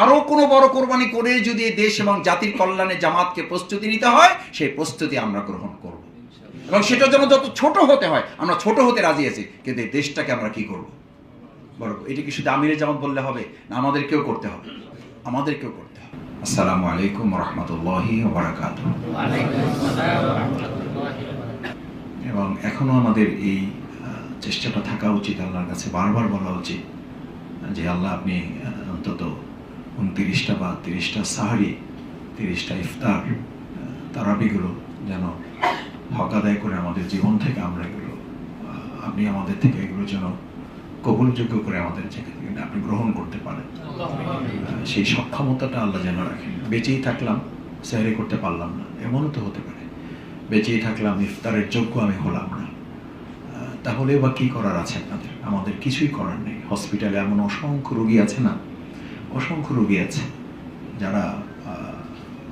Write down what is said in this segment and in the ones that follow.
আরও কোনো বড় কোরবানি করে যদি দেশ এবং জাতির কল্যাণে জামাতকে প্রস্তুতি নিতে হয়, সেই প্রস্তুতি আমরা গ্রহণ করব। এবং সেটা যেন যত ছোট হতে হয়, আমরা ছোট হতে রাজি আছি, কিন্তু এই দেশটাকে আমরা কি করব? বড়, এটা কি শুধু আমিরের জামাত বললে হবে? না, আমাদেরকেও করতে হবে। আমাদেরকেও করতে হবে। আসসালামু আলাইকুম রহমতুল্লাহি এবং এখনও আমাদের এই চেষ্টাটা থাকা উচিত, আল্লাহর কাছে বারবার বলা উচিত, যে আল্লাহ আপনি অন্তত উনতিরিশটা বা তিরিশটা সাহারি, তিরিশটা ইফতার তারাবিগুলো যেন হক আদায় করে আমাদের জীবন থেকে আমরা এগুলো আপনি আমাদের থেকে এগুলো যেন কবুলযোগ্য করে আমাদের আপনি গ্রহণ করতে পারেন। সেই সক্ষমতাটা আল্লাহ যেন রাখেন। বেঁচেই থাকলাম স্যারি করতে পারলাম না, এমনও তো হতে পারে। বেঁচেই থাকলাম, ইফতারের যোগ্য আমি হলাম না। তাহলে বা কি করার আছে আপনাদের? আমাদের কিছুই করার নেই। হসপিটালে এমন অসংখ্য রোগী আছে না অসংখ্য রোগী আছে যারা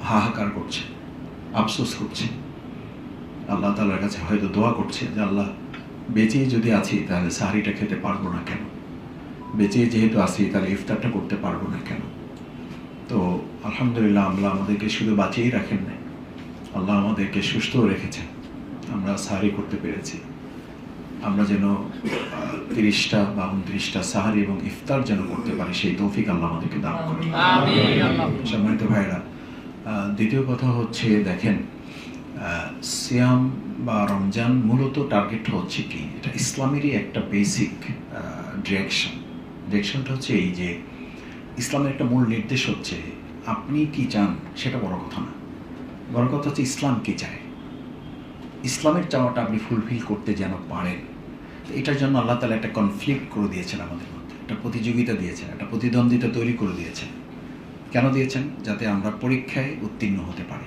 হাহাকার করছে, আফসোস করছে। আল্লাহ তালার কাছে হয়তো দোয়া করছে যে, আল্লাহ, বেঁচেই যদি আছি তাহলে সাহারিটা খেতে পারব না কেন? বেঁচে যেহেতু আছি তাহলে ইফতারটা করতে পারব না কেন? তো আলহামদুলিল্লাহ, আল্লাহ আমাদেরকে শুধু বাঁচিয়েই রাখেন নাই। আল্লাহ আমাদেরকে সুস্থও রেখেছেন। আমরা সাহারি করতে পেরেছি। আমরা যেন তিরিশটা বা উনত্রিশটা সাহারি এবং ইফতার যেন করতে পারি সেই তৌফিক আল্লাহ আমাদেরকে দান করে সম্মানিত ভাইরা দ্বিতীয় কথা হচ্ছে দেখেন সিয়াম বা রমজান মূলত টার্গেট হচ্ছে কি? এটা ইসলামেরই একটা বেসিক ডিরেকশন ডিরেকশনটা হচ্ছে এই যে ইসলামের একটা মূল নির্দেশ হচ্ছে আপনি কি চান সেটা বড় কথা না। বড় কথা হচ্ছে ইসলাম কি চায়? ইসলামের চাওয়াটা আপনি ফুলফিল করতে যেন পারেন। এটার জন্য আল্লাহ তালা একটা কনফ্লিক্ট করে দিয়েছেন আমাদের মধ্যে, একটা প্রতিযোগিতা দিয়েছেন, একটা প্রতিদ্বন্দ্বিতা তৈরি করে দিয়েছেন। কেন দিয়েছেন? যাতে আমরা পরীক্ষায় উত্তীর্ণ হতে পারি।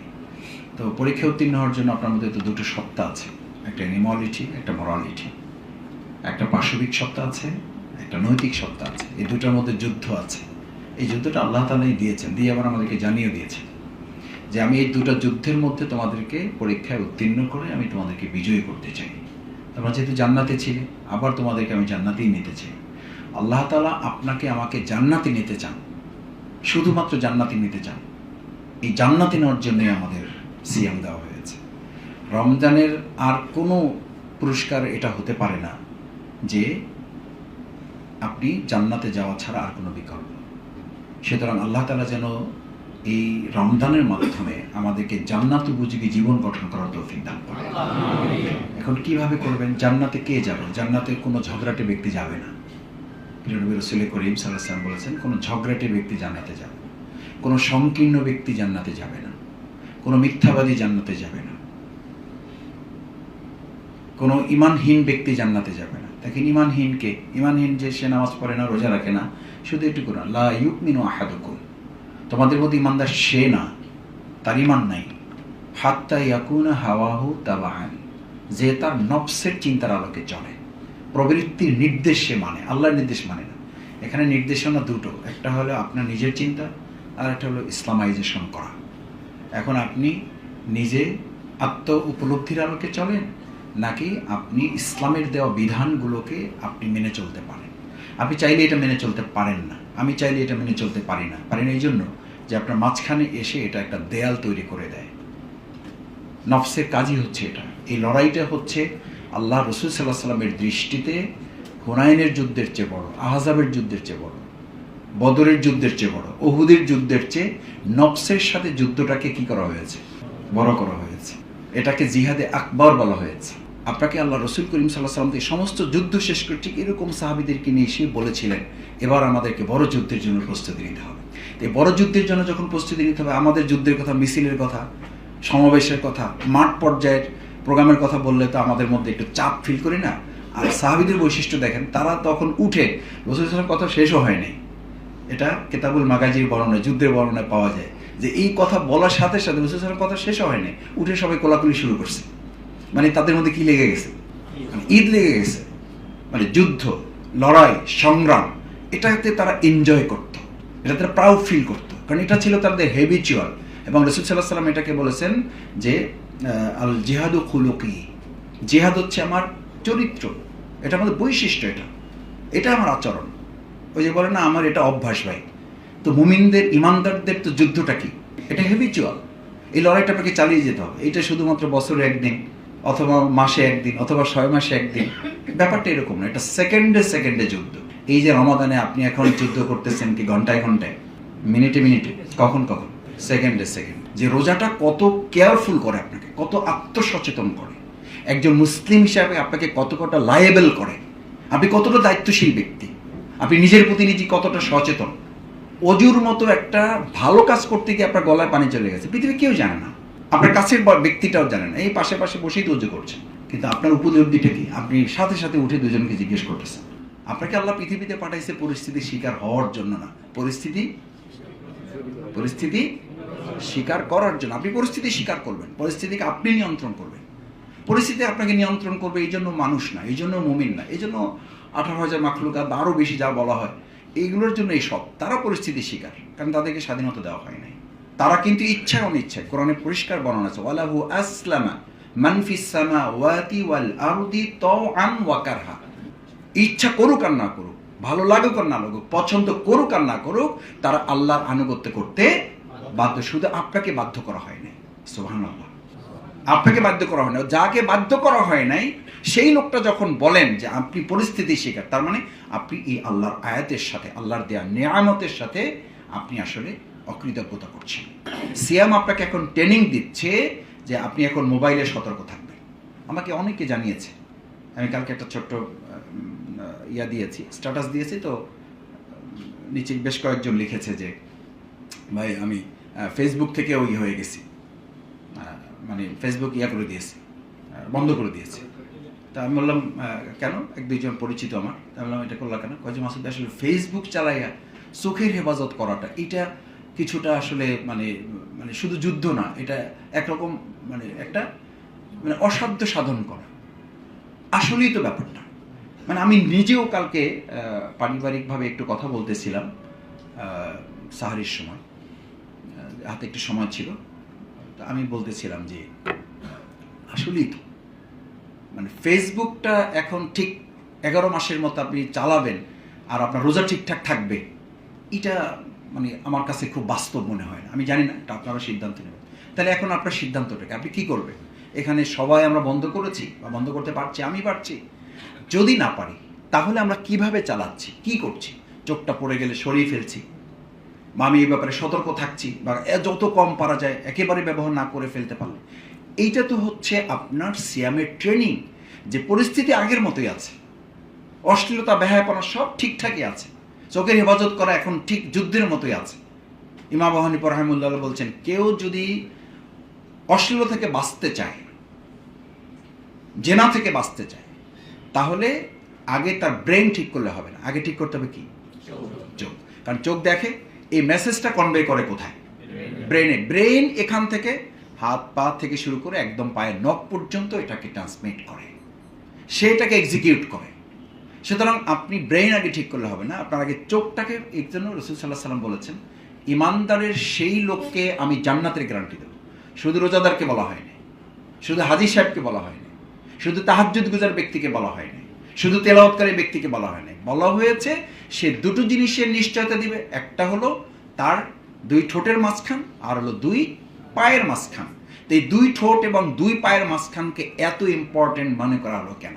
তো পরীক্ষায় উত্তীর্ণ হওয়ার জন্য আপনার মধ্যে তো দুটো সত্তা আছে, একটা নিমলিটি একটা মরালিটি একটা পাশবিক সত্তা আছে, একটা নৈতিক সত্তা আছে। এই দুটার মধ্যে যুদ্ধ আছে। এই যুদ্ধটা আল্লাহ তালাই দিয়েছেন, দিয়ে আবার আমাদেরকে জানিয়ে দিয়েছেন। যে আমি এই দুটো যুদ্ধের মধ্যে তোমাদেরকে পরীক্ষায় উত্তীর্ণ করে আমি তোমাদেরকে বিজয়ী করতে চাই। তোমরা যেহেতু জান্নাতে ছিলে, আবার তোমাদেরকে আমি জান্নাতেই নিতে চাই। আল্লাহ তালা আপনাকে আমাকে জান্নাতে নিতে চান। শুধুমাত্র জান্নাতি নিতে চান। এই জান্নাতি নেওয়ার জন্যই আমাদের সিএম দেওয়া হয়েছে। রমজানের আর কোনো পুরস্কার এটা হতে পারে না যে আপনি জান্নাতে যাওয়া ছাড়া আর কোনো বিকল্প। সুতরাং আল্লাহ তালা যেন এই রমজানের মাধ্যমে আমাদেরকে জান্নাত উপযোগী জীবন গঠন করার তৌফিক দান করে। এখন কীভাবে করবেন? জান্নাতে কে যাবে? জান্নাতে কোনো ঝগড়াটে ব্যক্তি যাবে না। নবী রসুল করিম সাল্লাম বলেছেন, কোনো ঝগড়াটে ব্যক্তি জান্নাতে যাবে কোনো সংকীর্ণ ব্যক্তি জান্নাতে যাবে না। কোনো মিথ্যাবাদী জান্নাতে যাবে না। কোনো ইমানহীন ব্যক্তি জান্নাতে যাবে না। দেখেন ইমানহীনকে ইমানহীন যে সে নামাজ পড়ে না, রোজা রাখে না, শুধু একটু না। লা ইউকমিনু আহাদুকুম। তোমাদের মধ্যে ইমানদার সে না, তার ইমান নাই। হাত্তা ইয়াকুনা হাওয়াহু তাবাহান, যে তার নফসের চিন্তার আলোকে চলে। প্রবৃত্তির নির্দেশ সে মানে আল্লাহর নির্দেশ মানে না। এখানে নির্দেশনা দুটো, একটা হলো আপনার নিজের চিন্তা, আর একটা হলো ইসলামাইজেশন করা। এখন আপনি নিজে আত্ম উপলব্ধির আলোকে চলেন, নাকি আপনি ইসলামের দেওয়া বিধানগুলোকে আপনি মেনে চলতে পারেন? আপনি চাইলে এটা মেনে চলতে পারেন না, আমি চাইলে এটা মেনে চলতে পারি না পারি না এই জন্য যে আপনার মাঝখানে এসে এটা একটা দেয়াল তৈরি করে দেয়। নফসের কাজই হচ্ছে এটা। এই লড়াইটা হচ্ছে আল্লাহ রসুল সাল্লাহ সাল্লামের দৃষ্টিতে হুনাইনের যুদ্ধের চেয়ে বড়, আহজাবের যুদ্ধের চেয়ে বড়, বদরের যুদ্ধের চেয়ে বড় ওহুদের যুদ্ধের চেয়ে নফসের সাথে যুদ্ধটাকে কি করা হয়েছে? বড় করা হয়েছে। এটাকে জিহাদে আকবর বলা হয়েছে। আপনাকে আল্লাহ রসুল করিম সাল্লাহ সাল্লাম এই সমস্ত যুদ্ধ শেষ করে ঠিক এরকম সাহাবিদেরকে নিয়ে এসে বলেছিলেন, এবার আমাদেরকে বড় যুদ্ধের জন্য প্রস্তুতি নিতে হবে। এই বড় যুদ্ধের জন্য যখন প্রস্তুতি নিতে হবে, আমাদের যুদ্ধের কথা, মিছিলের কথা, সমাবেশের কথা, মাঠ পর্যায়ের প্রোগ্রামের কথা বললে তো আমাদের মধ্যে একটু চাপ ফিল করি না? আর সাহাবিদের বৈশিষ্ট্য দেখেন, তারা তখন উঠে রসুল সাল্লামের কথা শেষও হয়নি। এটা কেতাবুল মাগাজির বর্ণনায় যুদ্ধের বর্ণনায় পাওয়া যায় যে এই কথা বলার সাথে সাথে রসুল সাল্লামের কথা শেষও হয়নি। উঠে সবাই কোলাকুলি শুরু করছে। মানে তাদের মধ্যে কি লেগে গেছে? মানে ঈদ লেগে গেছে। মানে যুদ্ধ, লড়াই, সংগ্রাম, এটাতে তারা এনজয় করত। এটা তারা প্রাউড ফিল করতো। কারণ এটা ছিল তাদের হেবিচুয়াল এবং রসুল সাল্লাহ সাল্লাম এটাকে বলেছেন যে আল জিহাদু খুলুকি। জিহাদ হচ্ছে আমার চরিত্র। এটা আমাদের বৈশিষ্ট্য এটা। এটা আমার আচরণ। ওই যে বলে না, আমার এটা অভ্যাস ভাই। তো মুমিনদের, ইমানদারদের তো যুদ্ধটা কি? এটা হেভিচুয়াল এই লড়াইটা আপনাকে চালিয়ে যেতে হবে। এটা শুধুমাত্র বছরে একদিন। অথবা মাসে একদিন, অথবা ছয় মাসে একদিন। ব্যাপারটা এরকম না, এটা সেকেন্ডে সেকেন্ডে যুদ্ধ। এই যে রমাদানে আপনি এখন যুদ্ধ করতেছেন কি ঘন্টায় ঘন্টায়? মিনিটে মিনিটে, কখন কখন? সেকেন্ডে সেকেন্ড। যে রোজাটা কত কেয়ারফুল করে আপনাকে, কত আত্মসচেতন করে। একজন মুসলিম হিসাবে আপনাকে কত কতটা লায়েবল করে। আপনি কতটা দায়িত্বশীল ব্যক্তি। আপনি নিজের প্রতি নিজে কতটা সচেতন। অজুর মতো একটা ভালো কাজ করতে গিয়ে আপনার গলায় পানি চলে গেছে। পৃথিবী কেউ জানে না। আপনার কাছের ব্যক্তিটাও জানে না। এই পাশে পাশে বসেই তো করছেন কিন্তু আপনার উপলব্ধিটা কি? আপনি সাথে সাথে উঠে দুজনকে জিজ্ঞেস করতেছেন। আপনাকে আল্লাহ পৃথিবীতে পাঠাইছে পরিস্থিতির শিকার হওয়ার জন্য না। পরিস্থিতি? পরিস্থিতি স্বীকার করার জন্য। আপনি পরিস্থিতি স্বীকার করবেন। পরিস্থিতিকে আপনি নিয়ন্ত্রণ করবেন। পরিস্থিতি আপনাকে নিয়ন্ত্রণ করবে এই জন্য মানুষ না, এই জন্য মুমিন না, এই জন্য আঠারো হাজার মাখলুকাত আরও বেশি যা বলা হয়, এইগুলোর জন্য এই সব। তারা পরিস্থিতি শিকার কারণ তাদেরকে স্বাধীনতা দেওয়া হয় নাই। তারা কিন্তু ইচ্ছায় অনিচ্ছায় কোরআনে পরিষ্কার বর্ণনা আছে, ওয়ালাহু আসলামা সামাওয়াতি ওয়াল আরদি তাওআন ওয়া কারহা। ইচ্ছা করুক আর না করুক, ভালো লাগুক আর না লাগুক, পছন্দ করুক আর না করুক, তারা আল্লাহর আনুগত্য করতে বাধ্য, শুধু আপনাকে বাধ্য করা হয় নাই। সুবহানাল্লাহ। আপনাকে বাধ্য করা হয় না যাকে বাধ্য করা হয় নাই, সেই লোকটা যখন বলেন যে আপনি পরিস্থিতি শিকার, তার মানে আপনি এই আল্লাহর আয়াতের সাথে, আল্লাহর দেয়া নেয়ামতের সাথে আপনি আসলে অকৃতজ্ঞতা করছেন সিয়াম আপনাকে এখন ট্রেনিং দিচ্ছে যে আপনি এখন মোবাইলে সতর্ক থাকবেন। আমাকে অনেকে জানিয়েছে। আমি কালকে একটা ছোট্ট ইয়া দিয়েছি স্ট্যাটাস দিয়েছি তো নিচে বেশ কয়েকজন লিখেছে যে, ভাই, আমি ফেসবুক থেকে ওই হয়ে গেছি। মানে ফেসবুক ইয়া করে দিয়েছি বন্ধ করে দিয়েছি। তা আমি বললাম কেন? এক, দুইজন পরিচিত আমার। তা বললাম, এটা করলাম কেন? কয়েকজন মাসুদ আসলে ফেসবুক চালাইয়া চোখের হেফাজত করাটা, এটা কিছুটা আসলে মানে মানে শুধু যুদ্ধ না, এটা একরকম মানে একটা মানে অসাধ্য সাধন করা। আসলেই তো ব্যাপারটা। মানে আমি নিজেও কালকে পারিবারিকভাবে একটু কথা বলতেছিলাম সাহারির সময় হাতে একটু সময় ছিল। তো আমি বলতেছিলাম যে, আসলেই তো। মানে ফেসবুকটা এখন ঠিক এগারো মাসের মতো আপনি চালাবেন, আর আপনার রোজা ঠিকঠাক থাকবে, এটা মানে আমার কাছে খুব বাস্তব মনে হয় না। আমি জানি না, এটা আপনারা সিদ্ধান্ত নেবেন। তাহলে এখন আপনার সিদ্ধান্তটাকে আপনি কী করবেন? এখানে সবাই আমরা বন্ধ করেছি বা বন্ধ করতে পারছি, আমি পারছি। যদি না পারি, তাহলে আমরা কীভাবে চালাচ্ছি? কি করছি? চোখটা পড়ে গেলে সরিয়ে ফেলছি। বা আমি এই ব্যাপারে সতর্ক থাকছি বা যত কম পারা যায়, একেবারে ব্যবহার না করে ফেলতে পারলে। এইটা তো হচ্ছে আপনার সিয়ামের ট্রেনিং যে পরিস্থিতি আগের মতোই আছে। অশ্লীলতা ব্যয়াপনা সব ঠিকঠাকই আছে। চোখের হেফাজত করা এখন ঠিক যুদ্ধের মতোই আছে। ইমা বাহানি রহমুল্লাহ বলছেন, কেউ যদি অশ্লীল থেকে বাঁচতে চায়, জেনা থেকে বাঁচতে চায়, তাহলে আগে তার ব্রেন ঠিক করলে হবে না। আগে ঠিক করতে হবে কি? চোখ। কারণ চোখ দেখে এই মেসেজটা কনভে করে কোথায়? ব্রেনে। ব্রেন এখান থেকে হাত পা থেকে শুরু করে একদম পায়ের নখ পর্যন্ত এটাকে ট্রান্সমিট করে। সেটাকে এক্সিকিউট করে। সুতরাং আপনি ব্রেন আগে ঠিক করলে হবে না। আপনার আগে চোখটাকে এই জন্য রসুল সাল্লাহ সাল্লাম বলেছেন, ইমানদারের সেই লোককে আমি জান্নাতের গ্যারান্টি দেবো। শুধু রোজাদারকে বলা হয়নি, শুধু হাজি সাহেবকে বলা হয়নি, শুধু তাহাজ্জুদ গুজার ব্যক্তিকে বলা হয়নি, শুধু তেলাওয়াতকারী ব্যক্তিকে বলা হয়নি। বলা হয়েছে, সে দুটো জিনিসের নিশ্চয়তা দিবে। একটা হলো তার দুই ঠোঁটের মাঝখান, আর হলো দুই পায়ের মাঝখান। তো এই দুই ঠোঁট এবং দুই পায়ের মাঝখানকে এত ইম্পর্টেন্ট মনে করা হলো কেন?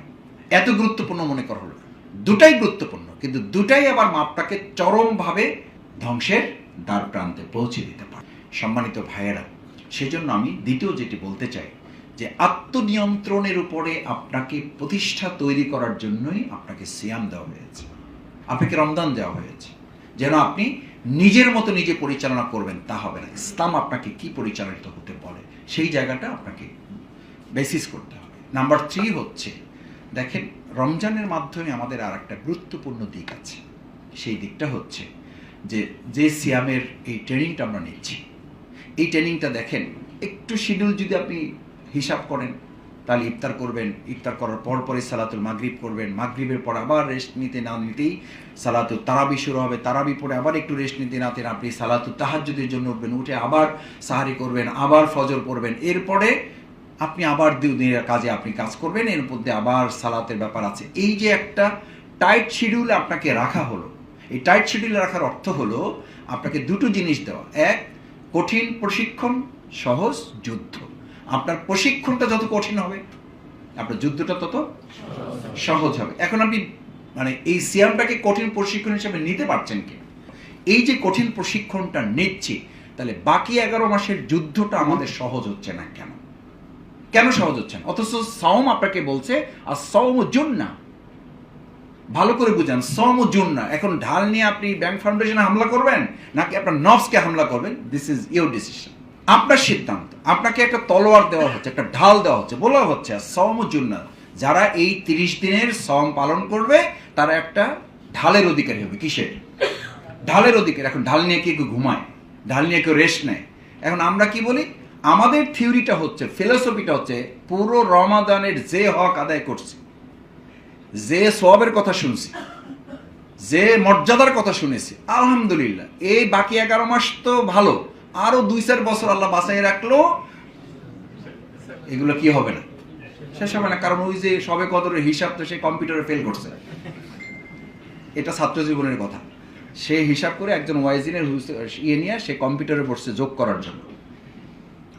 এত গুরুত্বপূর্ণ মনে করা হলো দুটাই গুরুত্বপূর্ণ, কিন্তু দুটাই আবার মাপটাকে চরমভাবে ধ্বংসের দ্বার প্রান্তে পৌঁছে দিতে পারে। সম্মানিত ভাইয়েরা, সেজন্য আমি দ্বিতীয় যেটি বলতে চাই, যে আত্মনিয়ন্ত্রণের উপরে আপনাকে প্রতিষ্ঠা তৈরি করার জন্যই আপনাকে সিয়াম দেওয়া হয়েছে। আপনাকে রমদান দেওয়া হয়েছে। যেন আপনি নিজের মতো নিজে পরিচালনা করবেন, তা হবে না। ইসলাম আপনাকে কি পরিচালিত হতে বলে, সেই জায়গাটা আপনাকে বেসিস করতে হবে। নাম্বার থ্রি হচ্ছে, দেখেন রমজানের মাধ্যমে আমাদের আর একটা গুরুত্বপূর্ণ দিক আছে। সেই দিকটা হচ্ছে যে যে সিয়ামের এই ট্রেনিংটা আমরা নিচ্ছি। এই ট্রেনিংটা দেখেন, একটু শিডিউল যদি আপনি হিসাব করেন, তাহলে ইফতার করবেন, ইফতার করার পর পরে সালাতুল মাগরিব করবেন, মাগরিবের পর আবার রেস্ট নিতে না নিতেই সালাতুল তারাবি শুরু হবে, তারাবি পরে আবার একটু রেস্ট নিতে নাতে আপনি সালাতুল তাহাজ্জুদের জন্য উঠবেন, উঠে আবার সাহারি করবেন, আবার ফজর পড়বেন। এরপরে আপনি আবার দিনের কাজে আপনি কাজ করবেন, এর মধ্যে আবার সালাতের ব্যাপার আছে। এই যে একটা টাইট শিডিউলে আপনাকে রাখা হলো, এই টাইট শিডিউলে রাখার অর্থ হলো আপনাকে দুটো জিনিস দেওয়া। এক, কঠিন প্রশিক্ষণ, সহজ যুদ্ধ। আপনার প্রশিক্ষণটা যত কঠিন হবে, আপনার যুদ্ধটা তত সহজ হবে। এখন আপনি মানে এই সিয়ামটাকে কঠিন প্রশিক্ষণ হিসেবে নিতে পারছেন কি? এই যে কঠিন প্রশিক্ষণটা নিচ্ছি, তাহলে বাকি এগারো মাসের যুদ্ধটা আমাদের সহজ হচ্ছে না কেন? কেন সহজ হচ্ছে না? অথচ সওম আপনাকে বলছে, আর সওম না ভালো করে বুঝান সম জুন না এখন ঢাল নিয়ে আপনি ব্যাংক ফাউন্ডেশনে হামলা করবেন, নাকি আপনার নফসকে হামলা করবেন? দিস ইজ ইউর ডিসিশন আপনার সিদ্ধান্ত। আপনাকে একটা তলোয়ার দেওয়া হচ্ছে, একটা ঢাল দেওয়া হচ্ছে, বলা হচ্ছে সম জুন না যারা এই তিরিশ দিনের সম পালন করবে, তারা একটা ঢালের অধিকারী হবে। কিসের? ঢালের অধিকার। এখন ঢাল নিয়ে কেউ ঘুমায়? ঢাল নিয়ে কেউ রেস্ট নেয়? এখন আমরা কি বলি? আমাদের থিওরিটা হচ্ছে, ফিলোসফিটা হচ্ছে, পুরো রমাদানের যে হক আদায় করছি, যে সবের কথা শুনছি, যে মর্যাদার কথা শুনেছি, আলহামদুলিল্লাহ, এই বাকি এগারো মাস তো ভালো, আরও দুই চার বছর আল্লাহ বাঁচাই রাখল, এগুলো কি হবে না? শেষ হবে না, কারণ ওই যে সবে কদরের হিসাব তো সে কম্পিউটারে ফেল করছে। এটা ছাত্র জীবনের কথা। সে হিসাব করে একজন ওয়াইজিনের ইয়ে নিয়ে সে কম্পিউটারে পড়ছে যোগ করার জন্য।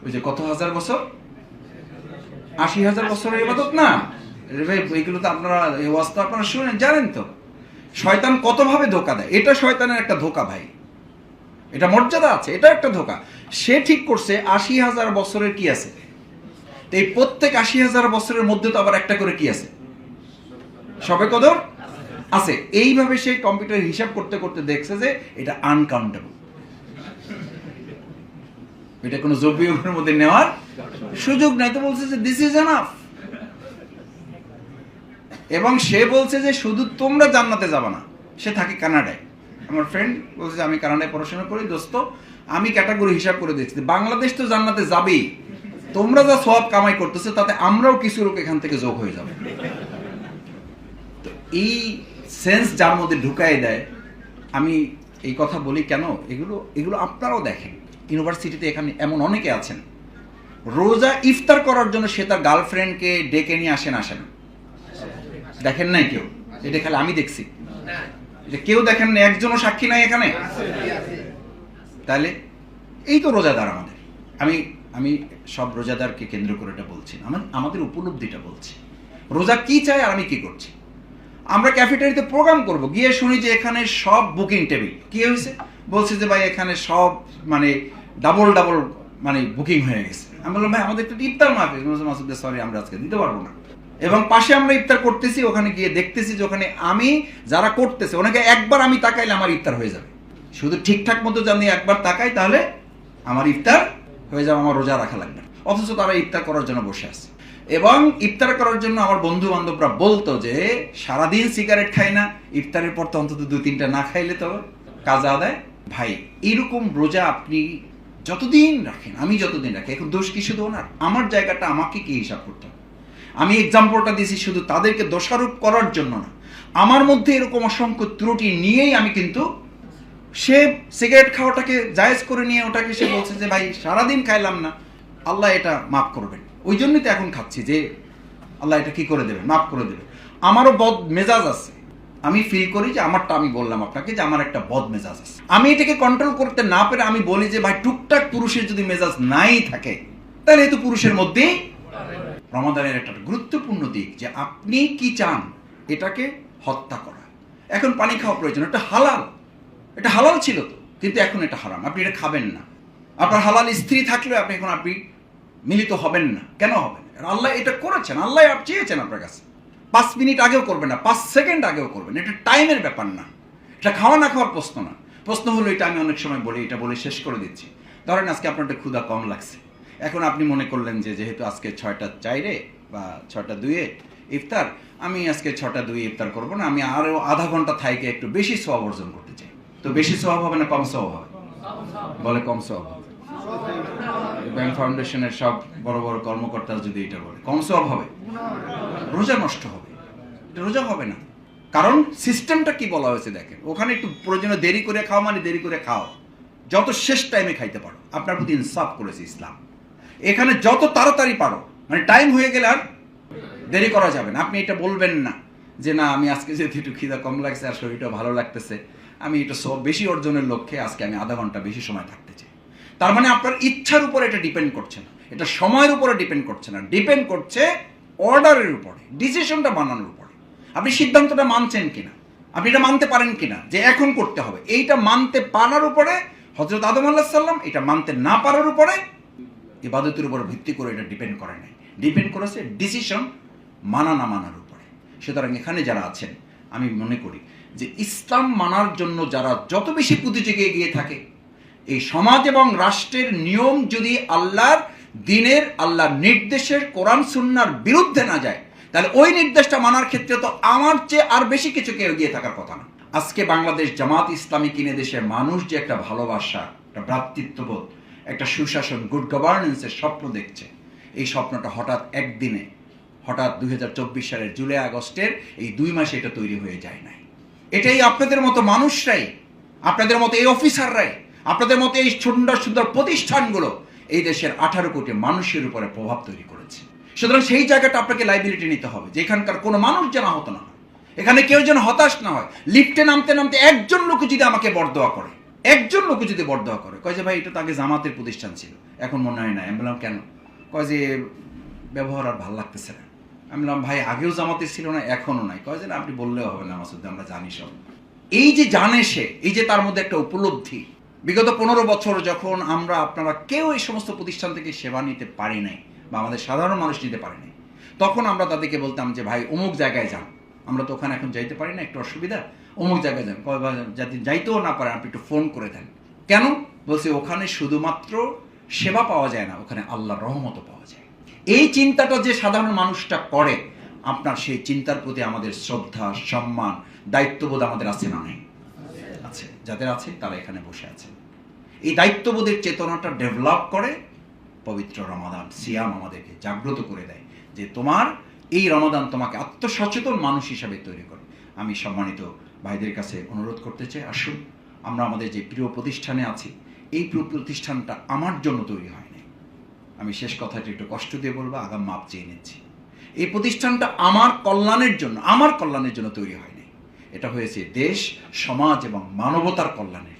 ওই যে কত হাজার বছর? আশি হাজার বছরের ইবাদত? না। এইগুলো তো আপনারা এই ওয়াস্তা আপনারা শুনেন জানেন তো। শয়তান কতভাবে ধোকা দেয়? এটা শয়তানের একটা ধোকা ভাই। এটা মর্যাদা আছে এটা একটা ধোকা। সে ঠিক করছে আশি হাজার বছরের কি আছে? তো এই প্রত্যেক আশি হাজার বছরের মধ্যে তো আবার একটা করে কি আছে? সবে কদর? আছে। এইভাবে সে কম্পিউটার হিসাব করতে করতে দেখছে যে এটা আনকাউন্টেবল এটা কোনো যোগ্যের মধ্যে নেওয়ার সুযোগ নাই। তো বলছে যে দিস ইজ এনাফ এবং সে বলছে যে, শুধু তোমরা জান্নাতে যাবা না, সে থাকে কানাডায়। আমার ফ্রেন্ড বলছে যে, আমি কানাডায় পড়াশোনা করি, দোস্ত, আমি ক্যাটাগরি হিসাব করে দেখছি বাংলাদেশ তো জান্নাতে যাবেই। তোমরা যা সব কামাই করতেছে, তাতে আমরাও কিছু লোক এখান থেকে যোগ হয়ে যাবে। তো এই সেন্স যার মধ্যে ঢুকাই দেয়, আমি এই কথা বলি কেন? এগুলো এগুলো আপনারাও দেখেন। ইউনিভার্সিটিতে এখানে এমন অনেকে আছেন। রোজা ইফতার করার জন্য সে তার গার্লফ্রেন্ডকে ডেকে নিয়ে আসেন আসেন দেখেন নাই কেউ? এটা খালি আমি দেখছি। কেউ দেখেন না একজনও সাক্ষী নাই এখানে? তাহলে এই তো রোজাদার আমাদের। আমি আমি সব রোজাদারকে কেন্দ্র করে এটা বলছি আমার, আমাদের উপলব্ধিটা বলছি। রোজা কি চায় আর আমি কি করছি? আমরা ক্যাফেটারিতে প্রোগ্রাম করব। গিয়ে শুনি যে এখানে সব বুকিং টেবিল কি হয়েছে? বলছে যে ভাই, এখানে সব মানে ডাবল ডাবল মানে বুকিং হয়ে গেছে। আমি বললাম, ভাই, আমাদের একটু ইফতার মাহফিল। মাসুদ সরি আমরা আজকে দিতে পারব না। এবং পাশে আমরা ইফতার করতেছি, ওখানে গিয়ে দেখতেছি যে ওখানে আমি যারা করতেছে, ওনাকে একবার আমি তাকাইলে আমার ইফতার হয়ে যাবে। শুধু ঠিকঠাক মতো আমি একবার তাকাই, তাহলে আমার ইফতার হয়ে যাবে, আমার রোজা রাখা লাগবে। অথচ তারা ইফতার করার জন্য বসে আছে। এবং ইফতার করার জন্য আমার বন্ধু বান্ধবরা বলতো যে, সারাদিন সিগারেট খাই না, ইফতারের পর তো অন্তত দু তিনটা না খাইলে তো কাজা আদায়। ভাই এরকম রোজা আপনি যতদিন রাখেন, আমি যতদিন রাখি, এখন দোষ কি শুধু ওনার? আমার জায়গাটা আমাকে কি হিসাব করতে হবে? আমি এক্সাম্পলটা দিয়েছি শুধু তাদেরকে দোষারোপ করার জন্য না। আমার মধ্যে এরকম অসংখ্য ত্রুটি নিয়েই আমি কিন্তু সে সিগারেট খাওয়াটাকে জায়েজ করে নিয়ে ওটাকে সে বলছে যে, ভাই, সারাদিন খাইলাম না। আল্লাহ এটা মাফ করবেন। ওই জন্যই তো এখন খাচ্ছি যে আল্লাহ এটা কি করে দেবে, মাফ করে দেবে। আমারও বদ মেজাজ আছে। আমি ফিল করি যে আমারটা আমি বললাম আপনাকে যে আমার একটা বদ মেজাজ আছে। আমি এটাকে কন্ট্রোল করতে না পেরে আমি বলি যে, ভাই, টুকটাক পুরুষের যদি মেজাজ নাই থাকে, তাহলে এই তো পুরুষের মধ্যেই রমাদানের একটা গুরুত্বপূর্ণ দিক যে আপনি কি চান এটাকে হত্যা করা। এখন পানি খাওয়া প্রয়োজন, এটা হালাল। এটা হালাল ছিল তো, কিন্তু এখন এটা হারাম। আপনি এটা খাবেন না। আপনার হালাল স্ত্রী থাকলে আপনি এখন আপনি মিলিত হবেন না। কেন হবেন? না? আল্লাহ এটা করেছেন, আল্লাহ চেয়েছেন আপনার কাছে। পাঁচ মিনিট আগেও করবেন না, পাঁচ সেকেন্ড আগেও করবেন। এটা টাইমের ব্যাপার না। এটা খাওয়া না খাওয়ার প্রশ্ন না। প্রশ্ন হলো এটা আমি অনেক সময় বলি, এটা বলে শেষ করে দিচ্ছি। ধরেন আজকে আপনার একটা ক্ষুধা কম লাগছে। এখন আপনি মনে করলেন যে যেহেতু আজকে ছয়টা চাইরে বা ছটা দুয়ে ইফতার, আমি আজকে ছটা দুই ইফতার করব না, আমি আরও আধা ঘণ্টা থাইকে একটু বেশি সব অর্জন করতে চাই। তো বেশি সব হবে না কম সব হবে? বলে কম সব হবে। ব্যাংক ফাউন্ডেশনের সব বড় বড় কর্মকর্তা যদি এটা বলে কম সব হবে। রোজা নষ্ট হবে। এটা রোজা হবে না। কারণ সিস্টেমটা কি বলা হয়েছে দেখেন, ওখানে একটু প্রয়োজনে দেরি করে খাও মানে দেরি করে খাও। যত শেষ টাইমে খাইতে পারো, আপনার প্রতি ইনসাফ করেছে ইসলাম। এখানে যত তাড়াতাড়ি পারো মানে টাইম হয়ে গেলে আর দেরি করা যাবে না। আপনি এটা বলবেন না যে, না, আমি আজকে যেহেতু একটু খিদা কম লাগছে আর শরীরটা ভালো লাগতেছে, আমি এটা সব বেশি অর্জনের লক্ষ্যে আজকে আমি আধা ঘণ্টা বেশি সময় থাকতে চাই। তার মানে আপনার ইচ্ছার উপরে এটা ডিপেন্ড করছে না। এটা সময়ের উপরে ডিপেন্ড করছে না। ডিপেন্ড করছে অর্ডারের উপরে ডিসিশনটা বানানোর উপরে। আপনি সিদ্ধান্তটা মানছেন কিনা? আপনি এটা মানতে পারেন কিনা? যে এখন করতে হবে। এইটা মানতে পারার উপরে হজরত আদম আল্লাহ সাল্লাম এটা মানতে না পারার উপরে ইবাদতের উপর ভিত্তি করে এটা ডিপেন্ড করে নাই। ডিপেন্ড করেছে ডিসিশন মানা না মানার উপরে। সুতরাং এখানে যারা আছেন, আমি মনে করি যে ইসলাম মানার জন্য যারা যত বেশি প্রতিযোগী এগিয়ে থাকে এই সমাজ এবং রাষ্ট্রের নিয়ম যদি আল্লাহর দিনের, আল্লাহর নির্দেশের, কোরআন, সুন্নার বিরুদ্ধে না যায়, তাহলে ওই নির্দেশটা মানার ক্ষেত্রে তো আমার চেয়ে আর বেশি কিছু কেউ এগিয়ে থাকার কথা না। আজকে বাংলাদেশ জামাত ইসলামী কিনে দেশের মানুষ যে একটা ভালোবাসা, একটা ভ্রাতৃত্ববোধ, একটা সুশাসন গুড গভর্নেন্সের স্বপ্ন দেখছে। এই স্বপ্নটা হঠাৎ একদিনে, হঠাৎ দুই হাজার চব্বিশ সালের জুলাই, আগস্টের এই দুই মাসে এটা তৈরি হয়ে যায় নাই। এটাই আপনাদের মতো মানুষরাই, আপনাদের মতো এই অফিসাররাই আপনাদের মতো এই সুন্দর সুন্দর প্রতিষ্ঠানগুলো এই দেশের আঠারো কোটি মানুষের উপরে প্রভাব তৈরি করেছে। সুতরাং সেই জায়গাটা আপনাকে লাইবিলিটি নিতে হবে যে এখানকার কোনো মানুষ যেন আহত না হয়। এখানে কেউ যেন হতাশ না হয়। লিফটে নামতে নামতে একজন লোক যদি আমাকে বরদোয়া করে একজন লোক যদি বরদোয়া করে কয় যে ভাই এটা তো আগে জামাতের প্রতিষ্ঠান ছিল এখন মনে হয় না। আমি বললাম কেন? কয় যে ব্যবহার আর ভালো লাগতেছে না। আমি বললাম ভাই আগেও জামাতের ছিল না এখনও নাই। কয় যে না, আপনি বললেও হবে না মাসুদ আমরা জানি সব। এই যে জানে সে এই যে তার মধ্যে একটা উপলব্ধি বিগত পনেরো বছর যখন আমরা আপনারা কেউ এই সমস্ত প্রতিষ্ঠান থেকে সেবা নিতে পারি নাই বা আমাদের সাধারণ মানুষ নিতে পারে নাই তখন আমরা তাদেরকে বলতাম যে ভাই অমুক জায়গায় যান। আমরা তো ওখানে এখন যাইতে পারি না একটু অসুবিধা। অমুক জায়গায় যান। ভাই, যাতে যাইতেও না পারেন আপনি একটু ফোন করে দেন। কেন? বলছি ওখানে শুধুমাত্র সেবা পাওয়া যায় না ওখানে আল্লাহ রহমতও পাওয়া যায়। এই চিন্তাটা যে সাধারণ মানুষটা করে আপনার সেই চিন্তার প্রতি আমাদের শ্রদ্ধা সম্মান দায়িত্ববোধ আমাদের আছে না নেই? আছে। যাদের আছে তারা এখানে বসে আছে। এই দায়িত্ববোধের চেতনাটা ডেভেলপ করে পবিত্র রমাদান, সিয়াম আমাদেরকে জাগ্রত করে দেয় যে তোমার এই রমাদান তোমাকে আত্মসচেতন মানুষ হিসাবে তৈরি করে আমি সম্মানিত ভাইদের কাছে অনুরোধ করতে চাই, আসুন আমরা আমাদের যে প্রিয় প্রতিষ্ঠানে আছি, এই প্রিয় প্রতিষ্ঠানটা আমার জন্য তৈরি হয়নি আমি শেষ কথাটা একটু কষ্ট দিয়ে বলব, আগাম মাপ চেয়ে নিচ্ছি। এই প্রতিষ্ঠানটা আমার কল্যাণের জন্য, আমার কল্যাণের জন্য তৈরি হয়নি এটা হয়েছে দেশ, সমাজ এবং মানবতার কল্যাণের জন্য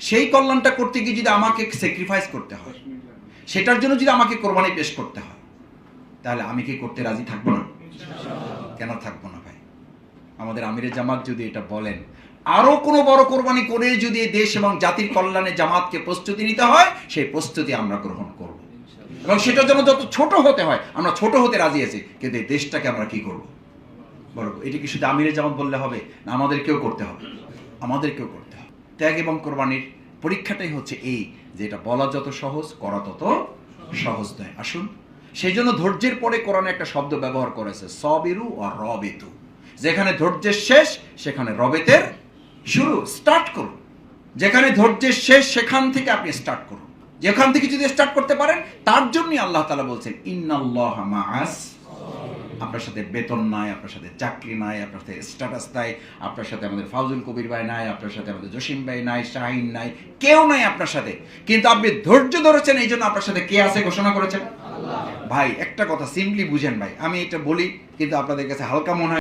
সেই কল্যাণটা করতে গিয়ে যদি আমাকে স্যাক্রিফাইস করতে হয়, সেটার জন্য যদি আমাকে কোরবানি পেশ করতে হয়, তাহলে আমি কি করতে রাজি থাকব না? কেন থাকব না ভাই? আমাদের আমিরের জামাত যদি এটা বলেন, আরও কোনো বড় কোরবানি করে যদি দেশ এবং জাতির কল্যাণে জামাতকে প্রস্তুতি নিতে হয়, সেই প্রস্তুতি আমরা গ্রহণ করব। এবং সেটার জন্য যত ছোট হতে হয়, আমরা ছোট হতে রাজি আছি, কিন্তু এই দেশটাকে আমরা কি করব? বড়। এটা কি শুধু আমিরের জামাত বললে হবে? না, আমাদেরকেও করতে হবে। আমাদেরকেও করতে হবে। ত্যাগ এবং কোরবানির পরীক্ষাটাই হচ্ছে এই, যে এটা বলা যত সহজ, করা তত সহজ নয়। আসুন সেই জন্য ধৈর্যের পরে কোরআনে একটা শব্দ ব্যবহার করেছে, সবিরু আর রবেতু। যেখানে ধৈর্যের শেষ, সেখানে রবেতের শুরু। স্টার্ট করুন। যেখানে ধৈর্যের শেষ, সেখান থেকে আপনি স্টার্ট করুন। যেখান থেকে যদি স্টার্ট করতে পারেন, তার জন্যই আল্লাহ তালা বলছেন, ইন্নাল্লাহ মাআস আপনার সাথে বেতন নাই, আপনার সাথে চাকরি নাই, আপনার সাথে স্ট্যাটাস নাই, আপনার সাথে আমাদের ফাউজুল কবির ভাই নাই, আপনার সাথে আমাদের জসিম ভাই নাই, শাহিন নাই, কেউ নাই আপনার সাথে। কিন্তু আপনি ধৈর্য ধরেছেন, এই জন্য আপনার সাথে কে আছে ঘোষণা করেছেন? ভাই, একটা কথা সিম্পলি বুঝেন ভাই, আমি এটা বলি, কিন্তু আপনাদের কাছে হালকা মনে হয়